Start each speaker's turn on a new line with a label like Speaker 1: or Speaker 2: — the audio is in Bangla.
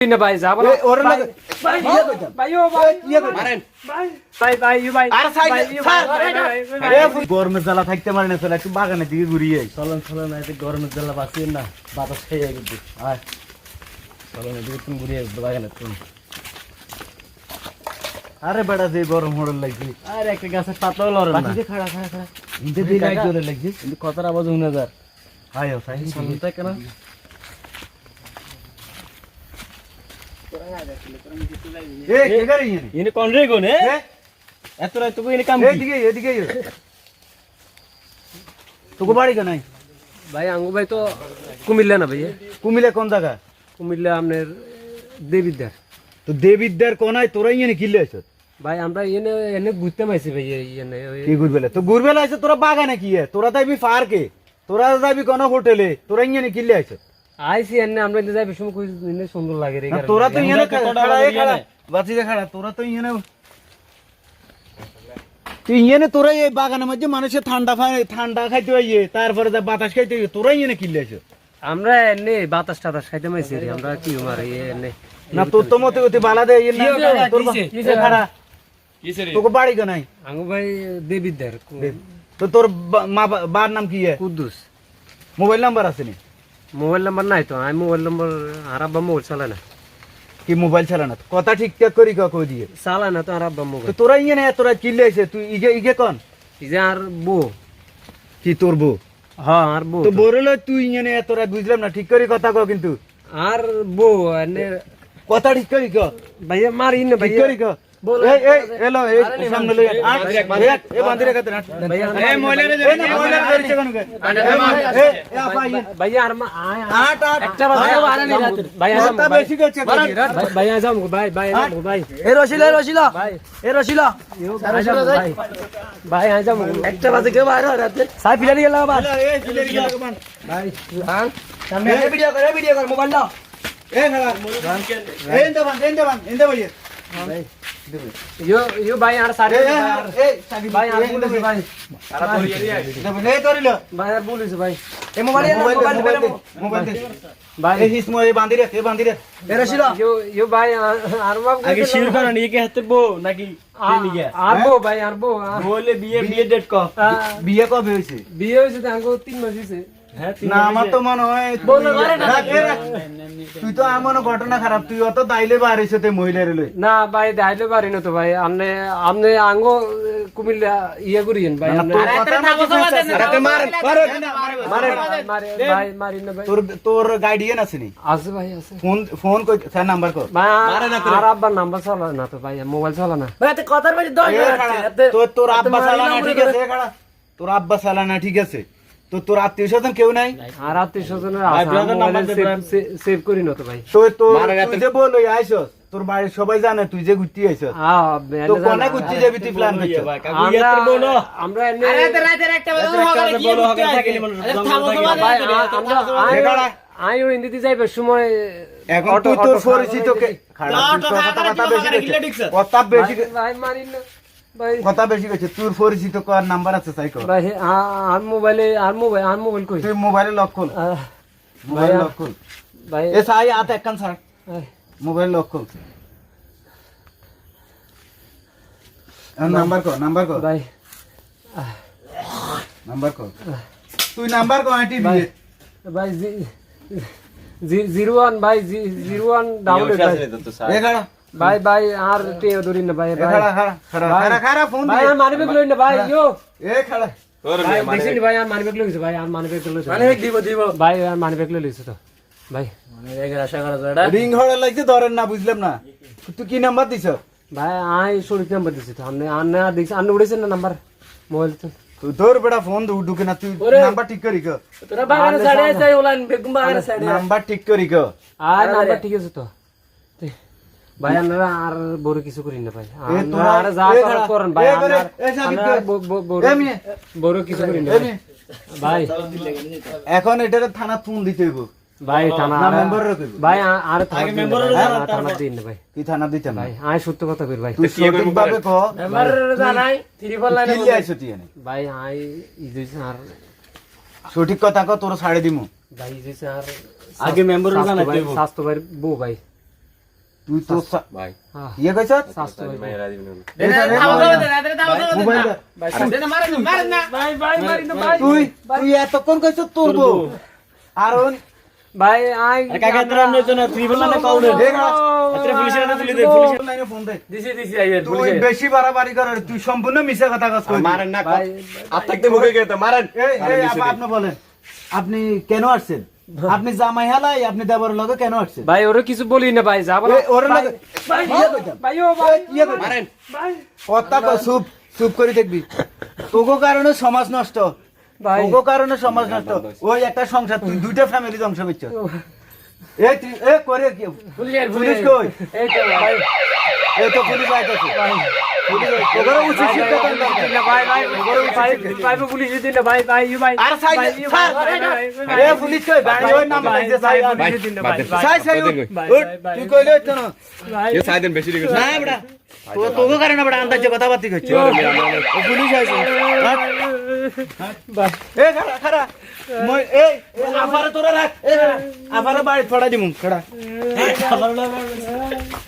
Speaker 1: না ভাই যাব না
Speaker 2: ওরে লাগে-
Speaker 1: ভাই,
Speaker 2: ইয়ে।
Speaker 1: ভাই ও ভাই
Speaker 2: ইয়ে কইতাম।
Speaker 1: ভাই ভাই ইউ ভাই
Speaker 2: আরে সাইডে- স্যার। গরমের জ্বালা থাকতে পারে না চলে একটু বাগানের দিকে ঘুরিয়ে।
Speaker 3: চলন চলন এতে গরমের জ্বালা বাঁচিয়ে না বাতাস খেয়ে কিন্তু
Speaker 2: আয়।
Speaker 3: চলন এদিকে তুমি ঘুরিয়ে বাগানে তুমি
Speaker 2: আরে বেড়া যে গরম হড়ল লাগছে
Speaker 3: আর একটা গাছের পাতাও লড়েন না
Speaker 2: বাকিতে খাড়া খাড়া খাড়া
Speaker 3: এই
Speaker 2: দিন
Speaker 3: কাকা-
Speaker 2: এক জোরে লাগছে
Speaker 3: কিন্তু কথার আওয়াজ শুনে যার
Speaker 2: আয় ও সাই
Speaker 3: চলনটা কেন
Speaker 2: এ কে গাড়ি ইনি
Speaker 3: কোন রে কোন
Speaker 2: এ
Speaker 3: এত রাত তো ইনি কাম
Speaker 2: এদিকে এদিকে তোকে বাড়ি কে নাই
Speaker 1: ভাই আঙ্গু ভাই তো কুমিল্লা না ভাই
Speaker 2: কুমিলে কোন জায়গা?
Speaker 1: কুমিল্লা আপনার দেবিদ্দার
Speaker 2: তো দেবিদ্যার কোনায় তোরা ইয়ে কিল্লে আছো
Speaker 1: ভাই আমরা এনে এনে ঘুরতে মাইছি ভাই এনে
Speaker 2: কি ঘুরবেলে তো ঘুরবেলে আছে তোরা বাগানে কি? তোরা যাবি পার্কে? তোরা যাবি কোন হোটেলে? তোরা ইয়ে কিল্লে আছো
Speaker 1: আইছি এনে আমরা যাই কই এনে সুন্দর লাগে রে
Speaker 2: তোরা তো ইয়ে খাড়া
Speaker 3: বাজে
Speaker 2: এ খাড়া।
Speaker 3: ইয়ে
Speaker 2: দে খাড়া তোরা তো ইয়ে তুই ইয়ে তোরা এই বাগানের মধ্যে মানুষের ঠান্ডা ঠান্ডা খাইতে হইয়ে তারপরে যা বাতাস খাইতে হইয়ে তোরা ইয়ে
Speaker 1: আমরা এনে বাতাস টাতাস খাইতে মাইছি রে আমরা কি মারে এনে।
Speaker 2: না তোর তো মতে গতি বালা দে ইয়ে তোর কিসে খাড়া। তোকে বাড়ি কে নাই
Speaker 1: আঙ্গু ভাই দেবিদ্দার
Speaker 2: তো তোর মা বার নাম কি
Speaker 1: কুদ্দুস।
Speaker 2: মোবাইল নাম্বার আছে নি?
Speaker 1: মোবাইল নাম্বার নাই তো আমি মোবাইল নাম্বার আর আব্বা মোবাইল চালায় না।
Speaker 2: কি মোবাইল চালানা কথা ঠিকঠাক করি কা কই দিয়ে?
Speaker 1: চালায় না তো আর আব্বা মোবাইল।
Speaker 2: তোরা ইয়ে না তোরা চিল্লে আছে তুই ইগে ইগে কন।
Speaker 1: যে আর বউ।
Speaker 2: কি তোর বউ?
Speaker 1: হ্যাঁ আর বউ
Speaker 2: তো। বলল তুই ইয়ে না তোরা বুঝলাম না ঠিক করি কথা কও কিন্তু।
Speaker 1: আর বউ এনে
Speaker 2: কথা ঠিক করি ক।
Speaker 1: ভাইয়া মারি না
Speaker 2: ঠিক
Speaker 1: ভাইয়া।
Speaker 2: করি ক। এই এই এই না না
Speaker 1: একটা বাজে
Speaker 4: কেউ বাইরে হয় রাতে। সাই ফিলানি গেল আবার
Speaker 2: এ চিলেরি গেল কমান
Speaker 1: ভাই।
Speaker 4: সামনে ভিডিও করে ভিডিও কর মোবাইল দাও
Speaker 2: এ খালা। এ ইন্দে বান ইন্দে বান ইন্দে বইয়ে
Speaker 1: ইয়ো, ইয়ো, ভাই, আর সারি,
Speaker 2: এ
Speaker 1: ভাই, আর-
Speaker 2: এ সাকি
Speaker 1: ভাই, আর বলিছে, ভাই।
Speaker 2: এ তোরিলো
Speaker 1: ভাই, আর বলিছে, ভাই।
Speaker 4: এ মোবাইল এ
Speaker 2: মোবাইল দে
Speaker 4: মোবাইল
Speaker 2: মোবাইল দে মোবাইল দে
Speaker 1: ভাই,
Speaker 2: এ হিস মোবাইল বান্ধি রে এ বান্ধি রে
Speaker 4: এ রশিলা
Speaker 1: ইয়ো, ইয়ো, ভাই, আর- আর বাপ
Speaker 3: আগে
Speaker 1: কইতে
Speaker 3: শির
Speaker 1: না।
Speaker 3: করেন ইয়ে হাতে বউ নাকি
Speaker 1: আ- আর বউ, ভাই, আর বউ, আর-
Speaker 3: বলে বিয়ে বিয়ে ডেট ক
Speaker 1: আ,
Speaker 2: বিয়ে কবে হয়েছে
Speaker 1: বিয়ে হয়েছে তো
Speaker 3: হ্যাঁ
Speaker 2: না আমার তো মনে হয় তুই- তো আমার ঘটনা খারাপ তুই অত দাইলে তে মহিলার লই।
Speaker 1: না ভাই দাইলে পারি না তো ভাই। আঙ্গো কুমিল্লা ইয়ে করিয়েন ভাই।
Speaker 2: তোর না
Speaker 1: না
Speaker 2: তোর আছে নি?
Speaker 1: আছে ভাই আছে।
Speaker 2: ফোন ফোন কই স্যার নাম্বার কর।
Speaker 1: আর আব্বার নাম্বার চলা না তো ভাই মোবাইল চলা না।
Speaker 4: ভাই কথার বাড়ি
Speaker 2: তোর তোর আব্বা সালানা ঠিক আছে তোর আব্বা সালানা ঠিক আছে। তো তোর আত্মীয় স্বজন কেউ নাই?
Speaker 1: আর আত্মীয় স্বজনের
Speaker 3: ভাই, brother number দে,
Speaker 1: সেভ করি না তো ভাই।
Speaker 2: তো তো তুই যে বল আইছস তোর বাড়ির সবাই জানে তুই যে ঘুরতে তো কোনে ঘুরতে যাবি তুই প্ল্যান করছিস
Speaker 1: আমরা আমরা যাইবে সময়
Speaker 2: এখন তুই তোর পরিচিত কথা বেশি কথা বেশি
Speaker 1: ভাই-
Speaker 2: কথা বেশি কইছিস তোর পরিচিত কার নাম্বার আছে তাই কর।
Speaker 1: ভাই আর মোবাইলে আর মোবাইল আর মোবাইল কই?
Speaker 2: তুই মোবাইলে লক খুল মোবাইল। লক খুল
Speaker 1: ভাই।
Speaker 2: এ সাই আত একখান স্যার মোবাইল লক খুল নাম্বার কর নাম্বার কর।
Speaker 1: ভাই।
Speaker 2: নাম্বার কর। তুই নাম্বার কর আইটি
Speaker 1: ভাই
Speaker 2: দিয়ে।
Speaker 1: ভাই জি- জি- জিরো ওয়ান ভাই জি- জিরো ওয়ান ডাউন ভাই।
Speaker 2: এ খাড়া
Speaker 1: ভাই ভাই আর টে ধরি না ভাই ভাই।
Speaker 2: খাড়া খাড়া খাড়া
Speaker 1: ভাই।
Speaker 2: ফোন
Speaker 1: আর মানি লই না ভাই ইয়ো।
Speaker 2: এ খাড়া।
Speaker 1: ভাই আর মানি লইছে ভাই আর মানি লইছে।
Speaker 4: মানে দিব দিব।
Speaker 1: ভাই আর মানি ব্যাগ লইছে তো। ভাই।
Speaker 4: মানে এগের আশা করা যায়
Speaker 2: রিং হড়ে লাগছে ধরেন না বুঝলাম না। তুই কি নাম্বার দিছ?
Speaker 1: ভাই আই শরীর নাম্বার দিছি তো? আপনি আর না আপনি উড়েছেন না নাম্বার মোবাইল তো।
Speaker 2: তুই তোর বেটা ফোন ঢুকে না তুই নাম্বার ঠিক করি কর
Speaker 4: তোরা বাগানে সাইডে আছে ওলান বেগুম বাগানে সাইডে
Speaker 2: নাম্বার ঠিক করি
Speaker 1: আর নাম্বার ঠিক আছে তো তে, ভাই আপনারা আর বড় কিছু করি না ভাই। আপনারা আর যা করার করেন ভাই আপনার- বড়- কিছু করি না ভাই।
Speaker 2: এখন এটার থানা ফোন দিতে হইব।
Speaker 1: ভাই থানা
Speaker 2: মেম্বার
Speaker 1: ভাই আর থানা দিন ভাই, থানা
Speaker 2: দিতে
Speaker 1: ভাই আয় সত্য কথা কই ভাই।
Speaker 2: তুই সঠিক ভাবে ক।
Speaker 4: আমার জানাই ত্রিপল লাইনে
Speaker 2: কি আইছ তুই
Speaker 1: ভাই আই ইজুস আর
Speaker 2: সঠিক কথা ক তোর ছাড়ে দিমু।
Speaker 1: ভাই ইজুস আর
Speaker 3: আগে member রা জানাইতে
Speaker 1: ভাই
Speaker 3: হইব।
Speaker 1: স্বাস্থ্য ভাই বউ ভাই।
Speaker 2: তুই তো
Speaker 5: ভাই।
Speaker 2: ইয়ে কইছ?
Speaker 1: ভাই।
Speaker 2: এতক্ষণ কইছ তোর বউ। আর
Speaker 1: ভাই আই
Speaker 3: কাকা তোরা না, না পুলিশের হাতে তুলে দে, পুলিশের-
Speaker 2: লাইনে ফোন দে।
Speaker 4: দিছি দিছি
Speaker 2: বেশি বাড়াবাড়ি কর তুই সম্পূর্ণ মিছা কথা কস কই
Speaker 5: মারেন না
Speaker 1: ভাই
Speaker 5: আর থাকতে মুখে গেতে মারেন।
Speaker 2: এই
Speaker 5: আরে
Speaker 2: এই
Speaker 5: নিচে
Speaker 2: আপা-
Speaker 5: দিন।
Speaker 2: আপনি বলেন আপনি কেন আসছেন? আপনি জামাই হালাই আপনি দেবর লগে কেন আসছেন?
Speaker 1: ভাই ওরে কিছু বলি না ভাই যাব
Speaker 2: ওর লগে
Speaker 1: ভাই
Speaker 2: ইয়ে কইতাম।
Speaker 1: ভাই ও ভাই
Speaker 2: ইয়ে।
Speaker 5: মারেন।
Speaker 1: ভাই।
Speaker 2: কথা কই চুপ চুপ করে দেখবি। তোগো কারণে সমাজ নষ্ট।
Speaker 1: ভাই।
Speaker 2: তোগো কারণে সমাজ নষ্ট। ওই একটা সংসার তুই দুইটা ফ্যামিলি ধ্বংস করছ এই তুই এ করে কি? পুলিশ
Speaker 4: পুলিশ
Speaker 2: কই?
Speaker 4: এই তো ভাই।
Speaker 2: তো পুলিশ আইতাছে তোগরে উচিত শিক্ষা দেন
Speaker 1: না ভাই ভাই ভাই ভাই পুলিশ দিন না ভাই ভাই ভাই
Speaker 2: আর সাইড স্যার
Speaker 1: ভাই, ভাই, ভাই,
Speaker 2: এ পুলিশ কই গাড়ি ওই নাম
Speaker 1: ভাই,
Speaker 2: লাগছে
Speaker 1: ভাই,
Speaker 2: সাইড
Speaker 1: ভাই,
Speaker 5: ভাই,
Speaker 1: দিন না ভাই,
Speaker 5: দে।
Speaker 1: ভাই,
Speaker 2: সাইড সাইড
Speaker 5: কতদিন কই?
Speaker 1: ভাই,
Speaker 2: উঠ,
Speaker 1: ভাই, ভাই,
Speaker 2: তুই কইলে হইতো না
Speaker 1: ভাই,
Speaker 5: ইয়ে সাইদেন বেশি দিকে
Speaker 2: না বড়া তো তোগো কারণে বড়া আন্দাজে কথাবার্তি করছে ও পুলিশ আইছে
Speaker 1: ভাই,
Speaker 2: এ খারা খারা মই এ, আফারে তোরা রাখ এ আফারে বাড়ি ছড়া দিমু খাড়া